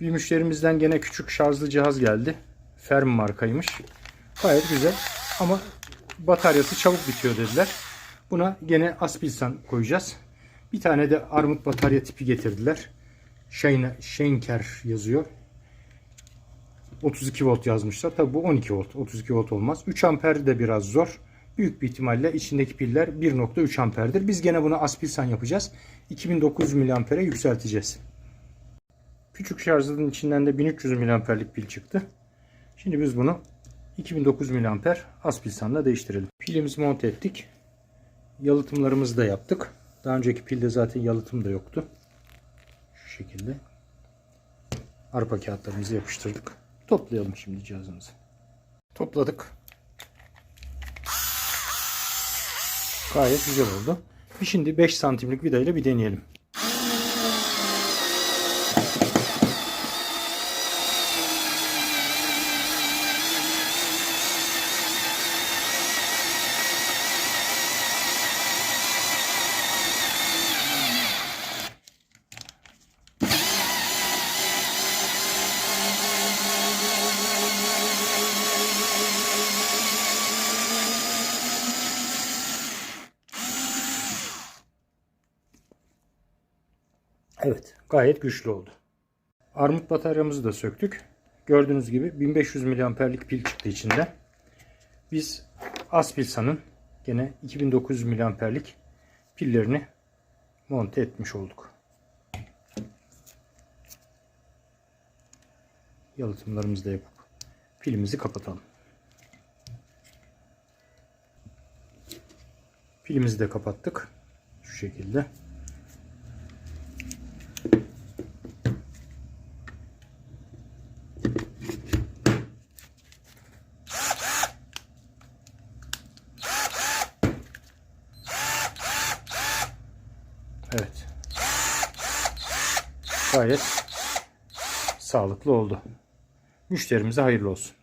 Bir müşterimizden gene küçük şarjlı cihaz geldi. Ferm markaymış. Gayet güzel ama bataryası çabuk bitiyor dediler. Buna gene Aspilsan koyacağız. Bir tane de armut batarya tipi getirdiler. Şeyne, Schenker yazıyor. 32 volt yazmışlar. Tabi bu 12 volt. 32 volt olmaz. 3 amper de biraz zor. Büyük bir ihtimalle içindeki piller 1.3 amperdir. Biz gene bunu Aspilsan yapacağız. 2900 miliampere yükselteceğiz. Küçük şarjının içinden de 1300 miliamperlik pil çıktı. Şimdi biz bunu 2900 miliamper Aspilsan'la değiştirelim. Pilimizi monte ettik. Yalıtımlarımızı da yaptık. Daha önceki pilde zaten yalıtım da yoktu. Şu şekilde. Arpa kağıtlarımızı yapıştırdık. Toplayalım şimdi cihazımızı. Topladık. Gayet güzel oldu. Şimdi 5 santimlik vidayla bir deneyelim. Evet, gayet güçlü oldu. Armut bataryamızı da söktük. Gördüğünüz gibi 1500 miliamperlik pil çıktı içinden. Biz Aspilsan'ın gene 2900 miliamperlik pillerini monte etmiş olduk. Yalıtımlarımızı da yapıp pilimizi kapatalım. Pilimizi de kapattık. Şu şekilde. Evet. Gayet sağlıklı oldu. Müşterimize hayırlı olsun.